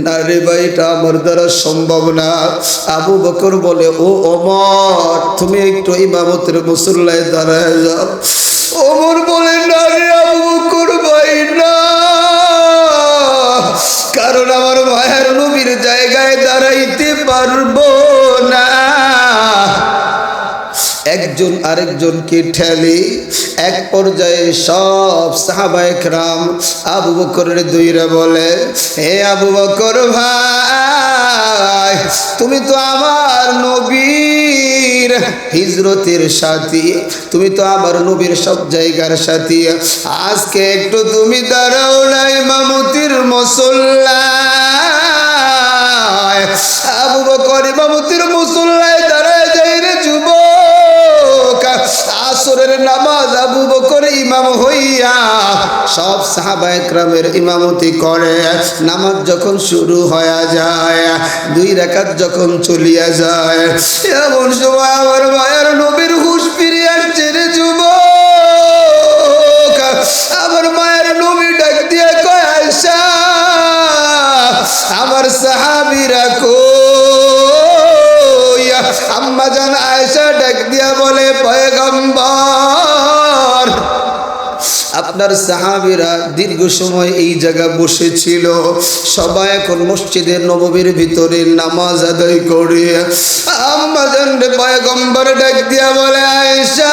ভাই এটা আমার দ্বারা সম্ভব না। আবু বকর বলে, ও অমর তুমি একটু ইমামতের মুসল্লায় দাঁড়ায় যাও। অমর বলে না আবু বকর ভাই, না। কারণ আমার মায়ের নবীর জায়গায় দাঁড়াইতে পারব না। একজন আরেকজনকে ঠেলে এক পর্যায়ে সব সাহাবায়ক রাম আবু বকরের দুইরা বলে, হে আবু বকর ভাই, তুমি তো আমার নবীর হিজরতের সাথী, তুমি তো আমার নবীর সব জায়গার সাথী। আজকে একটু তুমি দাঁড়াও নাই মামুতির মুসল্লায়। নামাজ আবু বকর ইমাম হইয়া সব সাহাবা একরামের ইমামতি করে। নামাজ যখন শুরু হয়ে যায়, দুই রাকাত যখন চলিয়া যায়, এমন সময় আমার মায়ের নবীর হুশ ফিরে আসছে রে যুবক। আমার মায়ের নবী ডাক দিয়ে কয় আয়সা আমার সাহাবিরা কই? আম্মা জান আয়েশা ডাক দিয়া বলে, পয়গম্বর আপনার সাহাবিরা দীর্ঘ সময় এই জায়গা বসেছিল। সবাই এখন মসজিদের নববীর ভিতরে নামাজ আদায় করে। আম্মা জান রে পয়গম্বর ডাক দিয়া বলে, আয়েশা,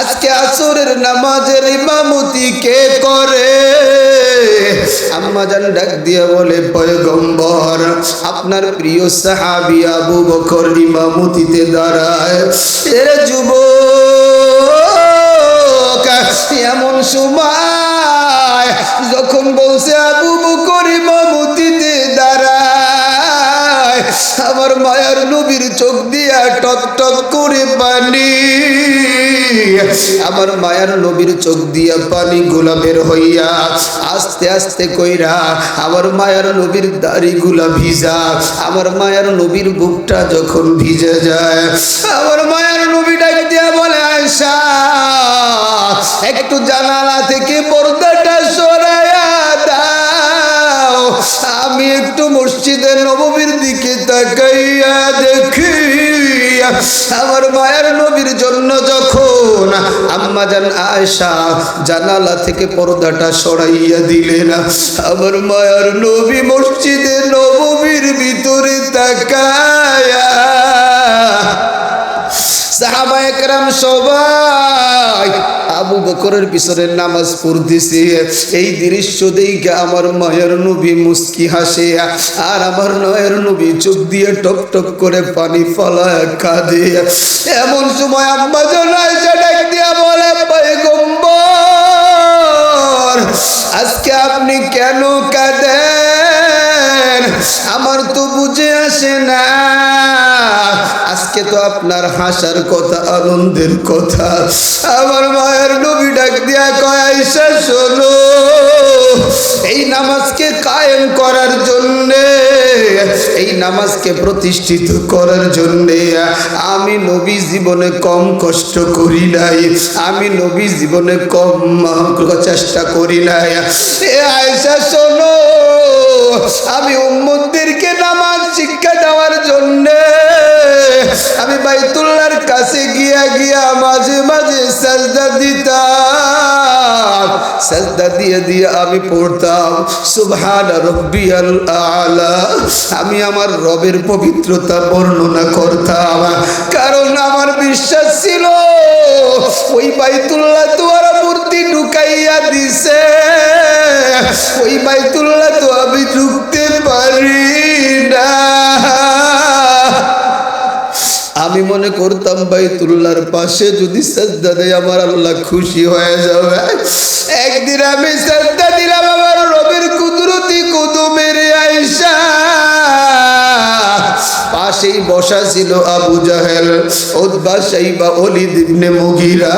আজকে আসরের নামাজের ইমামতি কে করে? আম্মা জান ডাক দিয়া বলে, পয়গম্বর, আপনার প্রিয় সাহাবি আবু বকর ইমামতিতে দাঁড়ায়। এর যুবক এমন সময়, যখন বলছে, আবু বকর ইমামতিতে দাঁড়ায়, আমার মায়ার নবীর চোখ দিয়া টক টক করে পানি, আমার মায়ার নবীর চোখ দিয়া পানি গোলাপের হইয়া আস্তে আস্তে কইরা, আমার মায়ার নবীর দাড়ি গুলা ভিজা, আমার মায়ার নবীর বুকটা যখন ভিজে যায়, আমার মায়ার একটু জানালা থেকে পর্দাটা সরাইয়া দাও। আমি একটু মসজিদের নববীর দিকে তাকাইয়া দেখি, আমার মায়ের নবীর জন্য যখন আম্মা জান আয়সা জানালা থেকে পর্দাটা সরাইয়া দিলেন, আমার মায়ের নবী মসজিদে নববীর ভিতরে তাকায়া। সাহাবা একরাম সবাই আবু বকরের পিছনের নামাজ পড়তেছে। এই দৃশ্য দেখে আমার মায়ের নবী মুস্কি হাসে আর আমার নয়ের নবী চোখ দিয়ে টক টক করে পানি ফলায় কাঁদে। এমন সময় আম্মা জনায় ডাক দিয়া বলে পয়গম্বর আজকে আপনি কেন কাঁদেন? আমার তো বুঝে আসে না। আজকে তো আপনার হাসার কথা, আনন্দের কথা। আমার মায়ের নবী ডাক দিয়া কয়সা শোনো। এই নামাজকে কায়েম করার জন্যে এই নামাজকে প্রতিষ্ঠিত করার জন্যে আমি নবী জীবনে কম কষ্ট করি নাই, আমি নবী জীবনে কম চেষ্টা করি নাই। আয়সা শোনো, আমি উম্মদদেরকে নামাজ শিক্ষা দেওয়ার জন্যে আমি বাইতুল্লাহর কাছে গিয়া গিয়া মাঝে মাঝে সাজদা দিতাম। সাজদা দিয়ে দিয়ে আমি পড়তাম, সুবহান রব্বিয়াল আলা। আমি আমার রবের পবিত্রতা বর্ণনা করতাম, কারণ আমার বিশ্বাস ছিল, ওই বাইতুল্লাহ তোরা মূর্তি ঢুকাইয়া দিছে। ওই বাইতুল্লাহ তো আমি ঢুকতে পারি না। আমি মনে করতাম বাইতুল্লাহর পাশে যদি সাজদা দেয় আমার আল্লাহ খুশি হয়ে যাবে। একদিন আমি সাজদা দিলাম আমার রবের কুদরতি কুদুমের আইসা পাশেই বসা ছিল আবু জাহেল ওদবা সাইবা অলিদ ইবনে মুগিরা।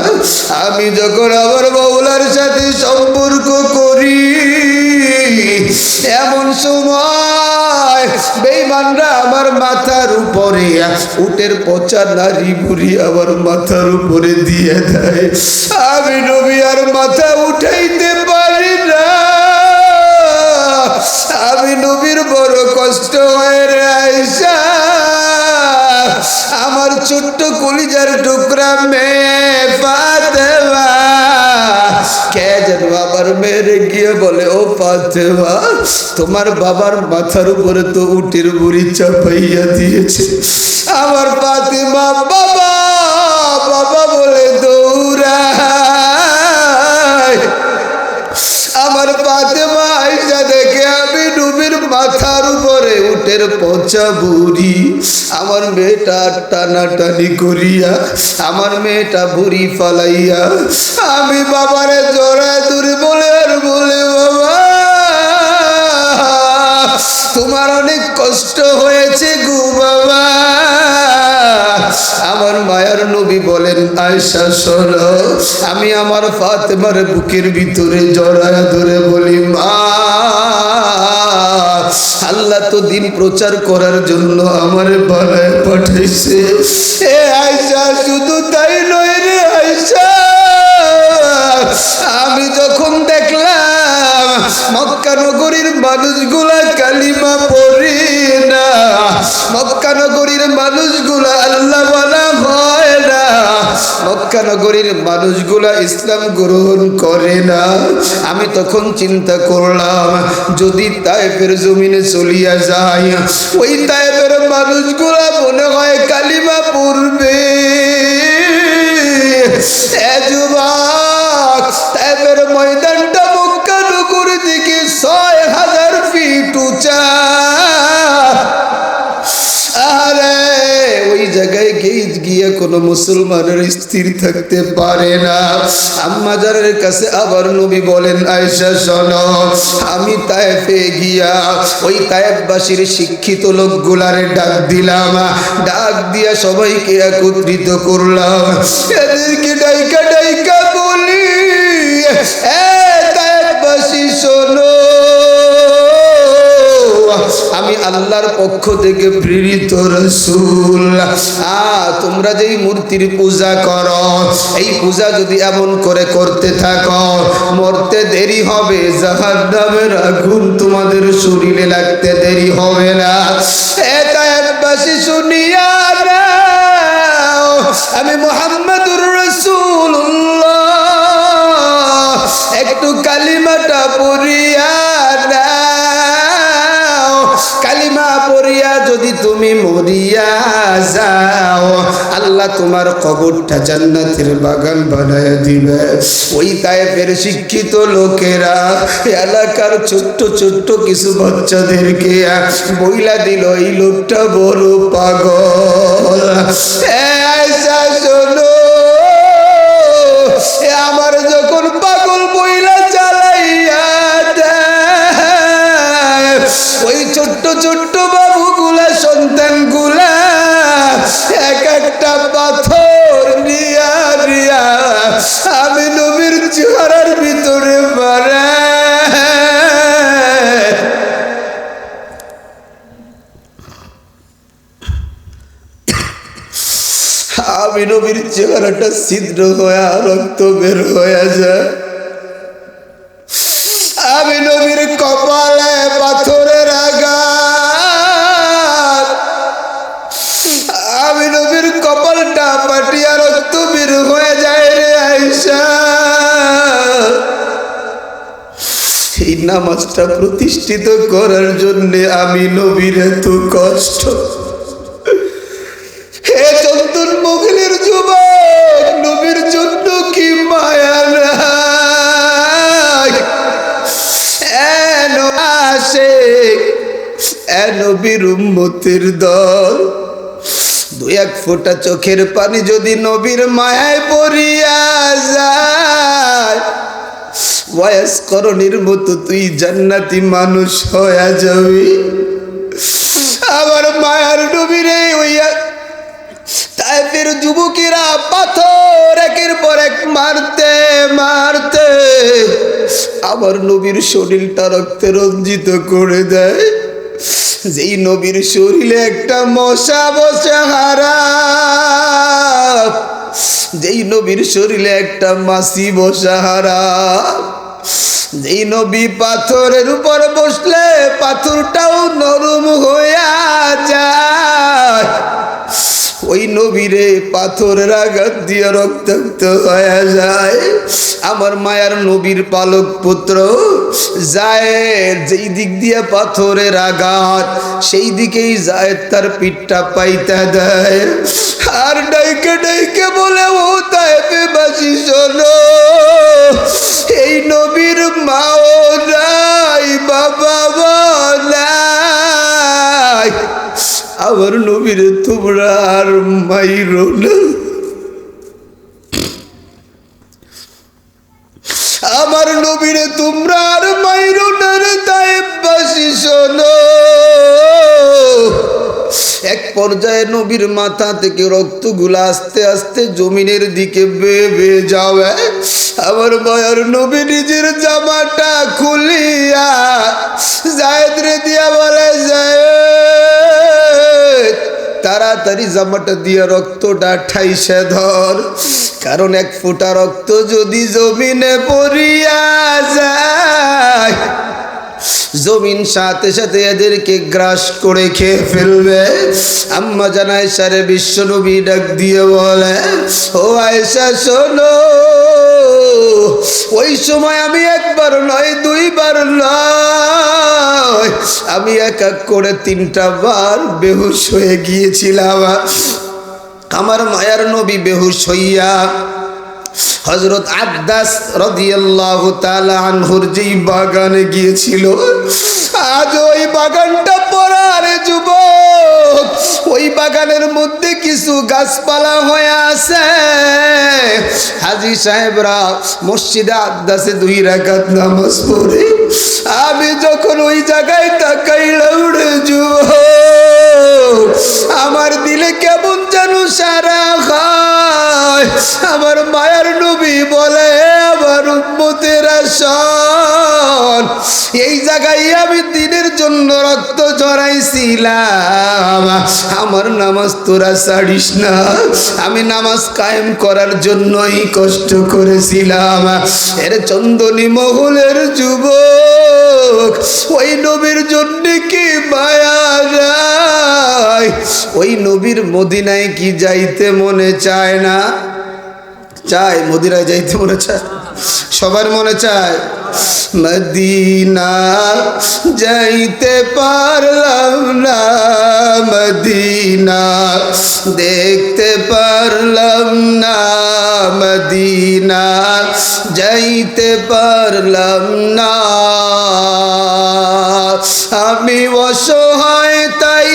আমি যখন আমার বাউলার সাথে সম্পর্ক করি, এমন সময় বেইমানরা আমার মাথার উপরে, উটের পচা নারী বুড়ি আমার মাথার উপরে দিয়ে দেয়। আমি নবী আর মাথা উঠাইতে পারি না। কষ্ট হয় রে আমার ছোট্ট কলিজার টুকরা মেয়ে কে যেন বাবার মেয়েরে গিয়ে বলে, ও ফাতেমা, তোমার বাবার মাথার উপরে তো উটির বুড়ি চাপাইয়া দিয়েছে। আমার ফাতেমা বাবা বাবা! পচা বুড়ি আমার মেয়েটা টানাটানি করিয়া, আমার মেয়েটা বুড়ি ফালাইয়া, আমি বাবারে জোড়ায় দূরে বলে আর বলে বাবা, তোমার অনেক কষ্ট হয়েছে গু, বাবা। আমার মায়ার নবী বলেন আয়সা শোন, আমি আমার ফাতেমার বুকের ভিতরে জড়ায় ধরে বলি, মা আল্লাহ তো দিন প্রচার করার জন্য আমার বানায় পাঠাইছে এ আয়সা শুধু তাই নয় রে আয়সা আমি যখন দেখলাম মক্কা নগরীর মানুষগুলা কালিমা পড়ি না, মক্কা নগরীর মানুষগুলা আল্লাহ বলা হয় না মক্কা নগরীর মানুষগুলা ইসলাম গ্রহণ করে না। আমি তখন চিন্তা করলাম, যদি তাইফের জমিনে চলিয়া যায় ওই তাইফের মানুষগুলা মনে হয় কালিমা পড়বে। ময়দানটা মক্কা নগর থেকে গিয়ে কোনো মুসলমানের স্থির থাকতে পারে না। আম্মাজারের কাছে আবার নবী বলেন আয়সা শোন, আমি তায়েফে গিয়া ওই তায়েফবাসীর শিক্ষিত লোকগুলারে ডাক দিলাম। ডাক দিয়া সবাইকে একত্রিত করলাম। এদেরকে ডাইকা ডাইকা বলি, এ তায়েফবাসী, শোনো আল্লাহর পক্ষ থেকে প্রেরিত রসুল। তোমরা যেই মূর্তির পূজা করো, এই পূজা যদি এমন করে করতে থাকো, মরতে দেরি হবে জাহার নামের আগুন তোমাদের শরীরে লাগতে দেরি হবে না। এটা একবাসী শুনিয়া আমি মোহাম্মদুর রসুল্লাহ একটু কালিমাটা পড়িয়া নাও। তুমি মরিয়া যাও, আল্লাহ তোমার কবরটা জান্নাতের বাগান বানায় দিবে। ওই তায়েফের শিক্ষিত লোকেরা, এলাকার ছোট্ট ছোট্ট কিছু বাচ্চাদেরকে বইলা দিল, এই লোকটা বড় পাগল। আমার যখন পাগল নবীর চেহারাটা ছিদ্র হয়ে, রক্ত বের হয়ে যায়। আমি নবীর কপালে পাথরের আঘাত। আমি নবীর কপালটা পাটিয়া রক্ত বের হয়ে যায় রে আইসা এই নামাজটা প্রতিষ্ঠিত করার জন্যে আমি নবীর এত কষ্ট উম্মতের দল। দুই এক ফোঁটা চোখের পানি যদি নবীর মায়ায় পড়িয়া যায়। বয়স করণীর মতো তুই জান্নাতি মানুষ হয়ে যাবি। আবার মায়ার ডুবিরে ওইয়া তাইফের যুবকেরা পাথর একের পর এক মারতে মারতে আমার নবীর শরীরটা রক্তে রঞ্জিত করে দেয়। যেই নবীর শরীরে একটা মশা বসে হারাপ, যেই নবীর শরীরে একটা মাসি বসা হারাপ, যেই নবী পাথরের উপর বসলে পাথরটাও নরম হইয়া যায়। নবীরে পাথরের আঘাত দিয়ে রক্তাক্ত হয়ে যায়। আমার মায়ার নবীর পালক পুত্র যায় যেই দিক দিয়ে পাথরের আঘাত, সেই দিকেই যায় তার পিঠটা পাইতে দেয়। আর ডাইকে ডাইকে বলে, ও তাইবে বাসি শোনো এই নবীর মাও নাই, বাবা নাই। আমার নবীর তোমরা আর মাইরো না আমার নবীরে তোমরা আর মাইরো না রে তাই শোনো এক পর্যায়ে নবীর মাথা থেকে রক্তগুলো আস্তে আস্তে জমিনের দিকে বেয়ে বেয়ে যাবে আমার বয়ার নবী নিজের জামাটা খুলিয়া জায়দ রে দিয়া বলে যায় তাড়াতাড়ি জামাটা দিয়ে রক্তটা ঠাইসে ধর। কারণ এক ফোঁটা রক্ত যদি জমিনে পড়িয়া যায়, জমিন সাথে সাথে এদেরকে গ্রাস করে খেয়ে ফেলবে। আম্মা জানায়, সারে বিশ্বনবী ডাক দিয়ে বলে, ও আয়সা শোনো। ওই সময় আমি একবার নয়, দুইবার নয়। আমি এক এক করে তিনটা বার বেহুশ হয়ে গিয়েছিলাম। আমার মায়ার নবী বেহুশ হইয়া হজরত আব্দাস রদিয়াল্লাহ তালা আনহুর যেই বাগানে গিয়েছিল আজ ওই বাগানটা পড়ার যুবক। ওই বাগানের মধ্যে কিছু গাছপালা হয়ে আছে। হাজি সাহেবরা মসজিদে আব্দাসে দুই রাকাত নামাজ পড়ে। আমি যখন ওই জায়গায় তাকাইলাম রে যুবক, আমার দিলে কেমন এই জায়গায় আমি দিনের জন্য রক্ত জড়াইছিলাম আমার নামাজ তোরা ছাড়িস না। আমি নামাজ কায়েম করার জন্যই কষ্ট করেছিলাম। এর চন্দনী মহলের যুবক, ওই নবীর জন্য কি মায়া যায়? ওই নবীর মদিনায় কি যাইতে মনে চায় না? চায়, মদিনায় যাইতে মনে চায় সবার মনে চায় মদিনা যাইতে পারলাম না মদিনা দেখতে পারলাম না মদিনা যাইতে পারলাম না। আমি অসহায় তাই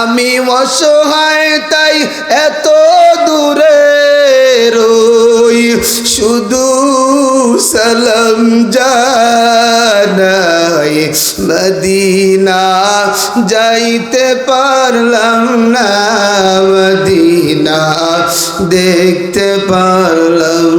আমি অসহায়, তাই এত দূরে রই। শুধু সালাম জানাই, মদিনা যাইতে পারলাম না, মদিনা দেখতে পারলাম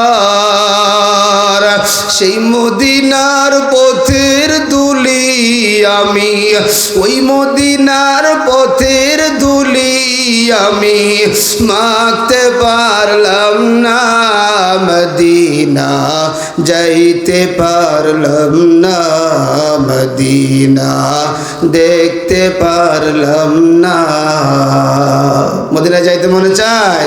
অন্তর সেই মদিনার পথের দুলি আমি, ওই মদিনার পথের দুলি আমি মাখতে পারলাম না, মদিনা যাইতে পারলাম না, মদিনা দেখতে পারলাম না। মদিনা যাইতে মনে চায়?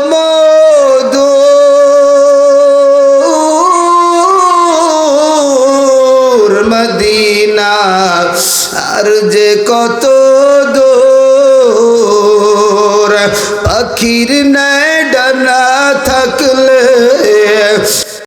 কত দূর? পাখির